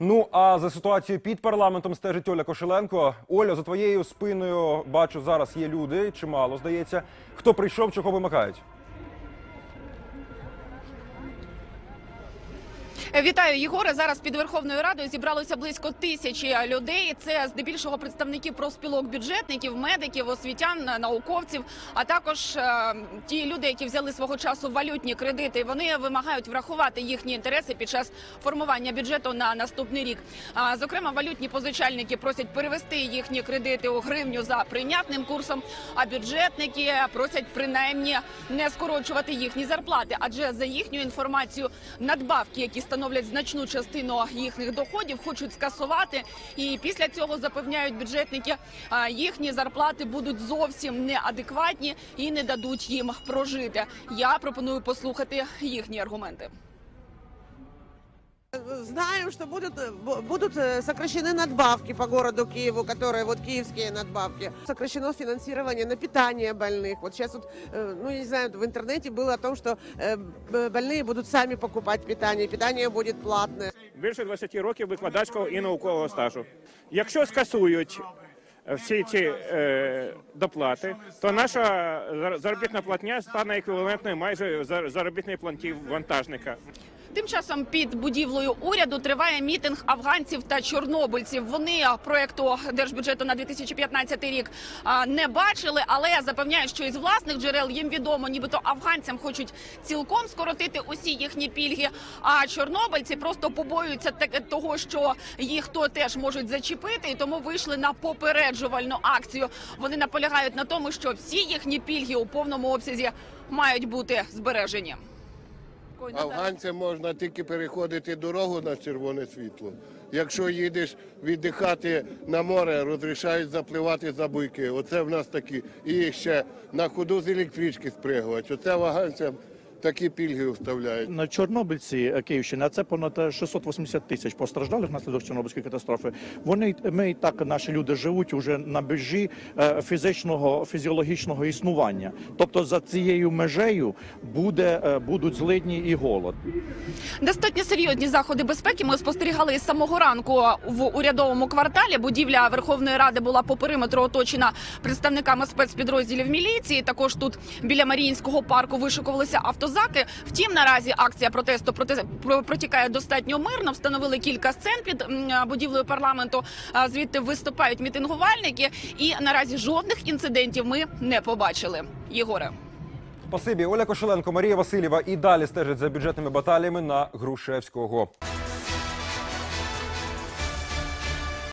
Ну а за ситуацією під парламентом стежить Оля Кошеленко. Оля, за твоєю спиною бачу, зараз є люди, чимало здається. Хто прийшов, чого вимагають? Вітаю, Єгоре. Зараз під Верховною Радою зібралося близько тисячі людей. Це здебільшого представники профспілок бюджетників, медиків, освітян, науковців, а також е, ті люди, які взяли свого часу валютні кредити. Вони вимагають врахувати їхні інтереси під час формування бюджету на наступний рік. Зокрема, валютні позичальники просять перевести їхні кредити у гривню за прийнятним курсом. А бюджетники просять принаймні не скорочувати їхні зарплати, адже за їхню інформацію надбавки, які становлять значну частину їхніх доходів, хочуть скасувати. І після цього запевняють бюджетники, їхні зарплати будуть зовсім неадекватні і не дадуть їм прожити. Я пропоную послухати їхні аргументи. Знаем, что будут, э, бу- будут э, сокращены надбавки по городу Киеву, которые вот киевские надбавки. Сокращено финансирование на питание больных. Вот сейчас вот, э, ну я не знаю, в интернете было о том, что э, б- больные будут сами покупать питание, питание будет платное. більше 20 років викладацького і наукового стажу. Якщо скасують е, всі ці е, доплати, то наша зар- заробітна платня стане еквівалентною майже зар- заробітної платні вантажника. Тим часом під будівлею уряду триває мітинг афганців та чорнобильців. Вони проекту держбюджету на 2015 рік не бачили, але запевняють, що із власних джерел їм відомо, нібито афганцям хочуть цілком скоротити усі їхні пільги. А чорнобильці просто побоюються того, що їх то теж можуть зачепити, і тому вийшли на попереджувальну акцію. Вони наполягають на тому, що всі їхні пільги у повному обсязі мають бути збережені. Афганцям можна тільки переходити дорогу на червоне світло. Якщо їдеш віддихати на море, розрішають запливати за буйки. Оце в нас такі. І ще на ходу з електрички спригувати. Оце афганцям такі пільги вставляють. На Чорнобильці е, Київщини, а це понад е, 680 тисяч постраждалих внаслідок Чорнобильської катастрофи. Вони ми і так наші люди живуть уже на межі е, фізичного фізіологічного існування. Тобто за цією межею буде е, будуть злидні і голод. Достатньо серйозні заходи безпеки ми спостерігали із самого ранку в урядовому кварталі. Будівля Верховної Ради була по периметру оточена представниками спецпідрозділів міліції. Також тут біля Маріїнського парку вишикувалися автозаки. Втім, наразі акція протесту протікає достатньо мирно. Встановили кілька сцен під будівлею парламенту. Звідти виступають мітингувальники, і наразі жодних інцидентів ми не побачили. Єгоре. Спасибі, Оля Кошеленко, Марія Васильєва і далі стежить за бюджетними баталіями на Грушевського.